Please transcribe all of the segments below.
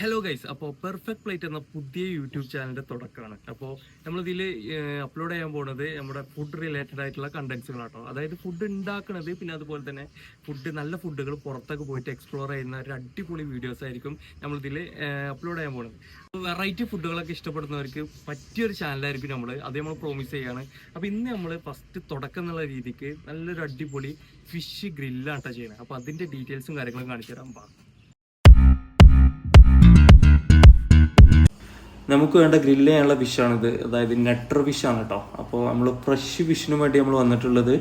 Hello guys അപ്പോൾ perfect plate എന്ന പുതിയ യൂട്യൂബ് ചാനലിന്റെ തുടക്കമാണ്. അപ്പോൾ നമ്മളിതിൽ അപ്ലോഡ് ചെയ്യാൻ പോകുന്നത് നമ്മുടെ ഫുഡ് റിലേറ്റഡ് ആയിട്ടുള്ള കണ്ടൻസുകളാട്ടോ അതായത് ഫുഡ് ഉണ്ടാക്കുന്നത് പിന്നെ അതുപോലെ തന്നെ ഫുഡ് നല്ല ഫുഡുകൾ പുറത്തൊക്കെ പോയിട്ട് എക്സ്പ്ലോർ ചെയ്യുന്ന ഒരു അടിപൊളി വീഡിയോസ് ആയിരിക്കും നമ്മളിതിൽ അപ്ലോഡ് ചെയ്യാൻ പോകുന്നത് അപ്പോൾ വെറൈറ്റി ഫുഡുകളൊക്കെ ഇഷ്ടപ്പെടുന്നവർക്ക് പറ്റിയൊരു ചാനലായിരിക്കും നമ്മൾ അത് നമ്മൾ പ്രോമിസ് ചെയ്യാണ്. അപ്പോൾ ഇന്ന് നമ്മൾ ഫസ്റ്റ് തുടക്കം എന്നുള്ള രീതിക്ക് നല്ലൊരു അടിപൊളി ഫിഷ് ഗ്രില്ലാണ് ചെയ്യുന്നത് അപ്പോൾ അതിന്റെ ഡീറ്റെയിൽസും കാര്യങ്ങളും കാണിച്ചു തരാം. നമുക്ക് വേണ്ട ഗ്രില്ല് ചെയ്യാനുള്ള ഫിഷാണിത് അതായത് നെട്ടർ ഫിഷാണ് കേട്ടോ അപ്പോൾ നമ്മൾ ഫ്രഷ് ഫിഷിന് വേണ്ടി നമ്മൾ വന്നിട്ടുള്ളത്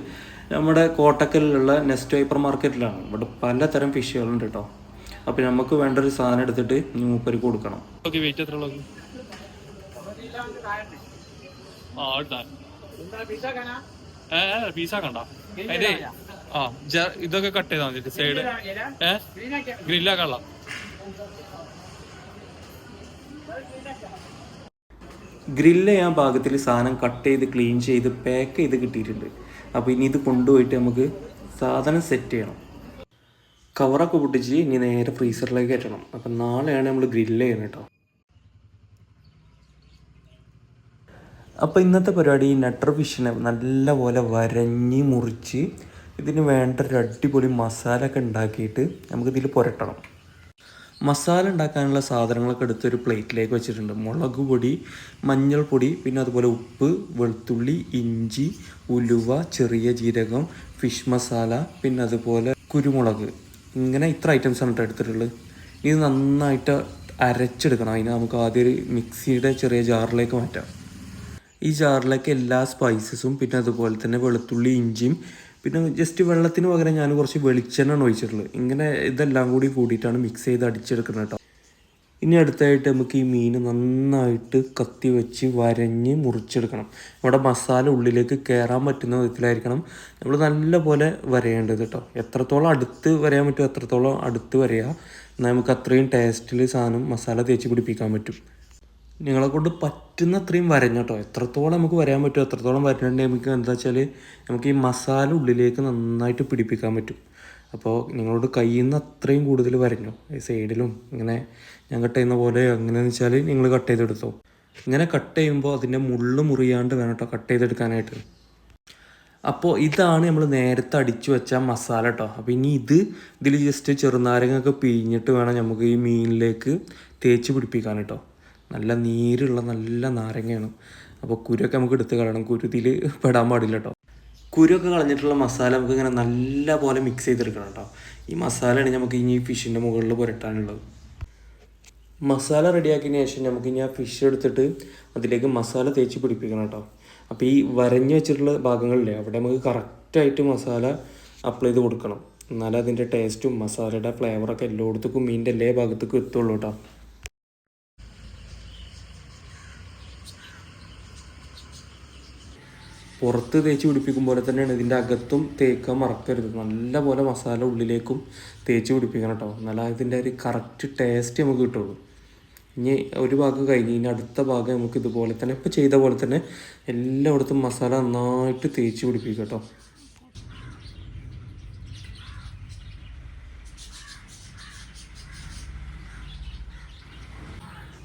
നമ്മുടെ കോട്ടക്കലിലുള്ള നെസ്റ്റ് ഹൈപ്പർ മാർക്കറ്റിലാണ് ഇവിടെ പലതരം ഫിഷുകളുണ്ട് കേട്ടോ അപ്പോൾ നമുക്ക് വേണ്ട ഒരു സാധനം എടുത്തിട്ട് ഇനി മൂപ്പർക്ക് കൊടുക്കണം. ഇതൊക്കെ കട്ട് ചെയ്താൽ മതി സൈഡ് ഗ്രില്ലാക്കാനുള്ള ഗ്രില്ല് ചെയ്യാൻ ഭാഗത്തിൽ സാധനം കട്ട് ചെയ്ത് ക്ലീൻ ചെയ്ത് പാക്ക് ചെയ്ത് കിട്ടിയിട്ടുണ്ട്. അപ്പോൾ ഇനി ഇത് കൊണ്ടുപോയിട്ട് നമുക്ക് സാധനം സെറ്റ് ചെയ്യണം. കവറൊക്കെ പൊട്ടിച്ച് ഇനി നേരെ ഫ്രീസറിലേക്ക് കയറ്റണം. അപ്പം നാളെയാണ് നമ്മൾ ഗ്രില്ല് ചെയ്യണം കേട്ടോ അപ്പോൾ ഇന്നത്തെ പരിപാടി നട്ടർ ഫിഷിനെ നല്ലപോലെ വരഞ്ഞ് മുറിച്ച് ഇതിന് വേണ്ട ഒരു അടിപൊളി മസാല ഉണ്ടാക്കിയിട്ട് നമുക്കിതിൽ പുരട്ടണം. മസാല ഉണ്ടാക്കാനുള്ള സാധനങ്ങളൊക്കെ എടുത്ത് ഒരു പ്ലേറ്റിലേക്ക് വെച്ചിട്ടുണ്ട്. മുളക് പൊടി മഞ്ഞൾപ്പൊടി പിന്നെ അതുപോലെ ഉപ്പ് വെളുത്തുള്ളി ഇഞ്ചി ഉലുവ ചെറിയ ജീരകം ഫിഷ് മസാല പിന്നെ അതുപോലെ കുരുമുളക്. ഇങ്ങനെ ഇത്ര ഐറ്റംസ് ആണ് കേട്ടോ എടുത്തിട്ടുള്ളത്. ഇത് നന്നായിട്ട് അരച്ചെടുക്കണം. അതിന് നമുക്ക് ആദ്യം ഒരു മിക്സിയുടെ ചെറിയ ജാറിലേക്ക് മാറ്റാം. ഈ ജാറിലേക്ക് എല്ലാ സ്പൈസസും പിന്നെ അതുപോലെ തന്നെ വെളുത്തുള്ളി ഇഞ്ചിയും പിന്നെ ജസ്റ്റ് വെള്ളത്തിന് പകരം ഞാൻ കുറച്ച് വെളിച്ചെണ്ണ ഒഴിച്ചിട്ടുള്ളത്. ഇങ്ങനെ ഇതെല്ലാം കൂടി കൂടിയിട്ടാണ് മിക്സ് ചെയ്ത് അടിച്ചെടുക്കുന്നത് കേട്ടോ. ഇനി അടുത്തായിട്ട് നമുക്ക് ഈ മീൻ നന്നായിട്ട് കത്തി വെച്ച് വരഞ്ഞ് മുറിച്ചെടുക്കണം. നമ്മുടെ മസാല ഉള്ളിലേക്ക് കയറാൻ പറ്റുന്ന വിധത്തിലായിരിക്കണം നമ്മൾ നല്ലപോലെ വരയേണ്ടത് കേട്ടോ. എത്രത്തോളം അടുത്ത് വരയാൻ പറ്റുമോ എത്രത്തോളം അടുത്ത് വരയുക എന്നാൽ നമുക്ക് അത്രയും ടേസ്റ്റിൽ സാധനം മസാല തേച്ച് പിടിപ്പിക്കാൻ പറ്റും. നിങ്ങളെ കൊണ്ട് പറ്റുന്ന അത്രയും വരഞ്ഞോട്ടോ എത്രത്തോളം നമുക്ക് വരയാൻ പറ്റുമോ എത്രത്തോളം വരണമെങ്കിൽ നമുക്ക് എന്താ വെച്ചാൽ നമുക്ക് ഈ മസാല ഉള്ളിലേക്ക് നന്നായിട്ട് പിടിപ്പിക്കാൻ പറ്റും. അപ്പോൾ നിങ്ങളോട് കയ്യിൽ നിന്ന് അത്രയും കൂടുതൽ വരഞ്ഞു. സൈഡിലും ഇങ്ങനെ ഞാൻ കട്ട് ചെയ്യുന്ന പോലെ അങ്ങനെയെന്ന് വെച്ചാൽ നിങ്ങൾ കട്ട് ചെയ്തെടുത്തോ. ഇങ്ങനെ കട്ട് ചെയ്യുമ്പോൾ അതിന്റെ മുള്ളു മുറിയാണ്ട് വേണം കേട്ടോ കട്ട് ചെയ്തെടുക്കാനായിട്ട്. അപ്പോൾ ഇതാണ് നമ്മൾ നേരത്തെ അടിച്ചു വെച്ച മസാല കേട്ടോ. അപ്പോൾ ഇനി ഇത് ഇതിൽ ജസ്റ്റ് ചെറുനാരങ്ങൊക്കെ പിഴിഞ്ഞിട്ട് വേണം നമുക്ക് ഈ മീനിലേക്ക് തേച്ച് പിടിപ്പിക്കാൻ കേട്ടോ. നല്ല നീരുള്ള നല്ല നാരങ്ങയാണ്. അപ്പോൾ കുരൊക്കെ നമുക്ക് എടുത്ത് കളയണം. കുരുതിയിൽ പെടാൻ പാടില്ല കേട്ടോ കുരൊക്കെ കളഞ്ഞിട്ടുള്ള മസാല നമുക്ക് ഇങ്ങനെ നല്ല പോലെ മിക്സ് ചെയ്തെടുക്കണം കേട്ടോ ഈ മസാലയാണ് നമുക്ക് ഇനി ഫിഷിന്റെ മുകളിൽ പുരട്ടാനുള്ളത്. മസാല റെഡിയാക്കിയതിന് ശേഷം നമുക്ക് ഇനി ആ ഫിഷ് എടുത്തിട്ട് അതിലേക്ക് മസാല തേച്ച് പിടിപ്പിക്കണം കേട്ടോ അപ്പോൾ ഈ വരഞ്ഞു വെച്ചിട്ടുള്ള ഭാഗങ്ങളില്ലേ അവിടെ നമുക്ക് കറക്റ്റായിട്ട് മസാല അപ്ലൈ ചെയ്ത് കൊടുക്കണം. എന്നാലേ അതിന്റെ ടേസ്റ്റും മസാലയുടെ ഫ്ലേവറൊക്കെ എല്ലായിടത്തേക്കും മീനിന്റെ എല്ലാ ഭാഗത്തേക്കും എത്തുള്ളൂ കേട്ടോ പുറത്ത് തേച്ച് പിടിപ്പിക്കും പോലെ തന്നെയാണ് ഇതിന്റെ അകത്തും തേക്കാൻ മറക്കരുത്. നല്ല പോലെ മസാല ഉള്ളിലേക്കും തേച്ച് പിടിപ്പിക്കണം കേട്ടോ എന്നാൽ ഇതിന്റെ ഒരു കറക്റ്റ് ടേസ്റ്റ് നമുക്ക് കിട്ടുള്ളൂ. ഇനി ഒരു ഭാഗം കഴിഞ്ഞ് ഇനി അടുത്ത ഭാഗം നമുക്ക് ഇതുപോലെ തന്നെ ഇപ്പോൾ ചെയ്ത പോലെ തന്നെ എല്ലായിടത്തും മസാല നന്നായിട്ട് തേച്ച് പിടിപ്പിക്കും കേട്ടോ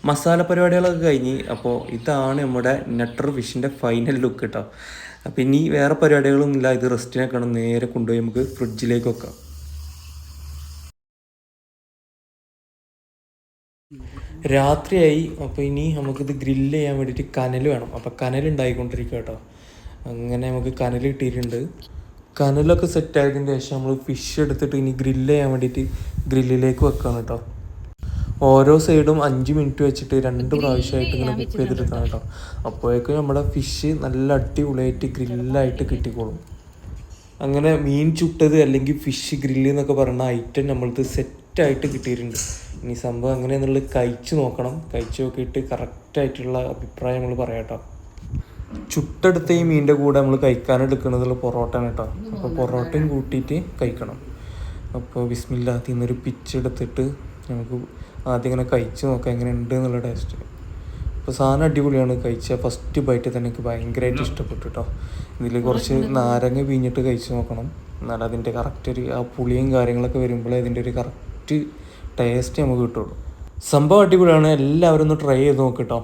മസാല പരിപാടികളൊക്കെ കഴിഞ്ഞ് അപ്പോൾ ഇതാണ് നമ്മുടെ നെട്ടർ ഫിഷിന്റെ ഫൈനൽ ലുക്ക് കേട്ടോ അപ്പം ഇനി വേറെ പരിപാടികളൊന്നും ഇല്ല. ഇത് റെസ്റ്റിനൊക്കെ നേരെ കൊണ്ടുപോയി നമുക്ക് ഫ്രിഡ്ജിലേക്ക് വെക്കാം. രാത്രിയായി. അപ്പോൾ ഇനി നമുക്കിത് ഗ്രില്ല് ചെയ്യാൻ വേണ്ടിയിട്ട് കനൽ വേണം. അപ്പോൾ കനൽ ഉണ്ടായിക്കൊണ്ടിരിക്കുക കേട്ടോ. അങ്ങനെ നമുക്ക് കനൽ കിട്ടിയിട്ടുണ്ട്. കനലൊക്കെ സെറ്റ് ആയതിന് ശേഷം നമ്മൾ ഫിഷ് എടുത്തിട്ട് ഇനി ഗ്രില്ല് ചെയ്യാൻ വേണ്ടിയിട്ട് ഗ്രില്ലിലേക്ക് വെക്കണം കേട്ടോ. ഓരോ സൈഡും അഞ്ച് മിനിറ്റ് വെച്ചിട്ട് രണ്ട് പ്രാവശ്യമായിട്ട് ഇങ്ങനെ കുക്ക് ചെയ്തെടുക്കണം കേട്ടോ. അപ്പോഴേക്കും നമ്മുടെ ഫിഷ് നല്ല അടിപൊളിയായിട്ട് ഗ്രില്ലായിട്ട് കിട്ടിക്കോളും. അങ്ങനെ മീൻ ചുട്ടത് അല്ലെങ്കിൽ ഫിഷ് ഗ്രില്ല് എന്നൊക്കെ പറയുന്ന ഐറ്റം നമ്മൾക്ക് സെറ്റായിട്ട് കിട്ടിയിട്ടുണ്ട്. ഇനി സംഭവം എങ്ങനെയാണെന്നുള്ളത് കഴിച്ചു നോക്കണം. കഴിച്ചു നോക്കിയിട്ട് കറക്റ്റായിട്ടുള്ള അഭിപ്രായം നമ്മൾ പറയാം കേട്ടോ. ചുട്ടെടുത്ത ഈ മീനിന്റെ കൂടെ നമ്മൾ കഴിക്കാനെടുക്കുന്നതുള്ള പൊറോട്ടയാണ് കേട്ടോ. അപ്പോൾ പൊറോട്ടയും കൂട്ടിയിട്ട് കഴിക്കണം. അപ്പോൾ ബിസ്മില്ലാത്തി നിന്നൊരു പിച്ച് എടുത്തിട്ട് നമുക്ക് ആദ്യം ഇങ്ങനെ കഴിച്ച് നോക്കാം എങ്ങനെ ഉണ്ട് എന്നുള്ള ടേസ്റ്റ് അപ്പോൾ സാധനം അടിപൊളിയാണ് കഴിച്ച ഫസ്റ്റ് ബൈറ്റ് തന്നെ എനിക്ക് ഭയങ്കരമായിട്ട് ഇഷ്ടപ്പെട്ടു കേട്ടോ ഇതിൽ കുറച്ച് നാരങ്ങ പിഴിഞ്ഞിട്ട് കഴിച്ച് നോക്കണം. എന്നാലും അതിന്റെ കറക്റ്റ് ഒരു ആ പുളിയും കാര്യങ്ങളൊക്കെ വരുമ്പോഴേ അതിന്റെ ഒരു കറക്റ്റ് ടേസ്റ്റ് നമുക്ക് കിട്ടുള്ളൂ. സംഭവം അടിപൊളിയാണ് എല്ലാവരും ഒന്ന് ട്രൈ ചെയ്ത് നോക്കട്ടോ